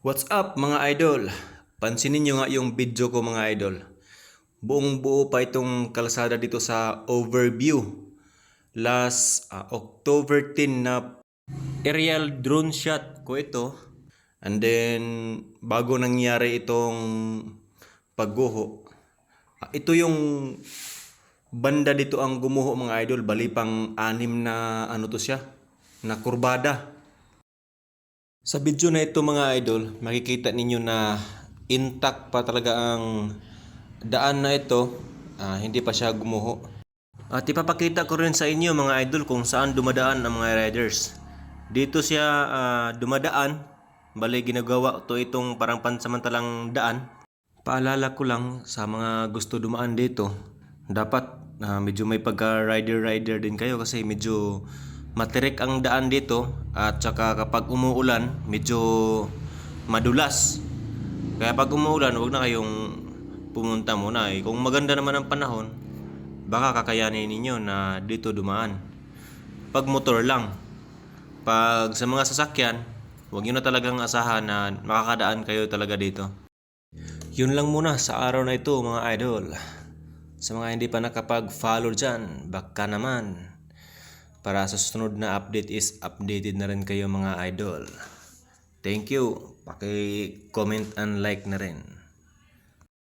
What's up mga idol? Pansinin nyo nga yung video ko mga idol. Buong buo pa itong kalsada dito sa overview. Last ah, October 10 na aerial drone shot ko ito. And then bago nangyari itong pagguho. ah, ito yung banda dito ang gumuho mga idol. Bali pang anim na ano to siya. Na kurbada. Sa video na ito mga idol, makikita ninyo na intact pa talaga ang daan na ito. Ah, hindi pa siya gumuho. At ipapakita ko rin sa inyo mga idol kung saan dumadaan ang mga riders. Dito siya ah, dumadaan. Bali ginagawa to itong parang pansamantalang daan. Paalala ko lang sa mga gusto dumaan dito, dapat na medyo may pagka-rider-rider din kayo kasi medyo matirik ang daan dito at saka kapag umuulan, medyo madulas. Kaya pag umuulan, huwag na kayong pumunta muna. Eh. Kung maganda naman ang panahon, baka kakayanin ninyo na dito dumaan. Pag motor lang. Pag sa mga sasakyan, huwag nyo na talagang asahan na makakadaan kayo talaga dito. Yun lang muna sa araw na ito mga idol. Sa mga hindi pa nakapag-follow dyan, baka naman. Para sa susunod na update is updated na rin kayo mga idol. Thank you. Paki-comment and like na rin.